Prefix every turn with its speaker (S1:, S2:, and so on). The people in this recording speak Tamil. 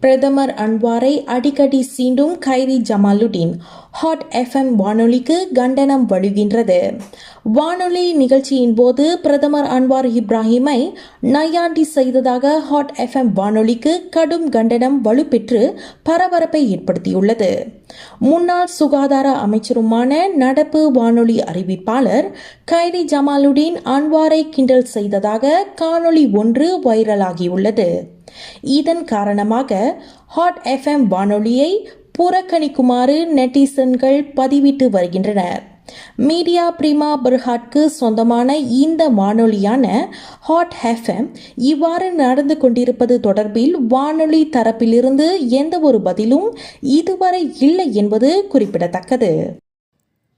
S1: பிரதமர் அன்வாரை அடிக்கடி சீண்டும் கைரி ஜமாலுடீன் ஹாட் எஃப்எம் வானொலிக்கு கண்டனம் வழுகின்றது வானொலி நிகழ்ச்சியின் போது பிரதமர் அன்வார் இப்ராஹிமை நையாண்டி செய்ததாக ஹாட் எஃப்எம் வானொலிக்கு கடும் கண்டனம் வலுப்பெற்று பரபரப்பை ஏற்படுத்தியுள்ளது. முன்னாள் சுகாதார அமைச்சருமான நடப்பு வானொலி அறிவிப்பாளர் கைரி ஜமாலுடீன் அன்வாரை கிண்டல் செய்ததாக காணொளி ஒன்று வைரலாகியுள்ளது. இதன் காரணமாக ஹாட் எஃப்எம் வானொலியை புறக்கணிக்குமாறு நெட்டிசன்கள் பதிவிட்டு வருகின்றனர் மீடியா பிரிமா பர்ஹாட்க்கு சொந்தமான இந்த வானொலியான ஹாட் ஹெஃப்எம் இவ்வாறு நடந்து கொண்டிருப்பது தொடர்பில் வானொலி தரப்பிலிருந்து எந்த ஒரு பதிலும் இதுவரை இல்லை என்பது குறிப்பிடத்தக்கது.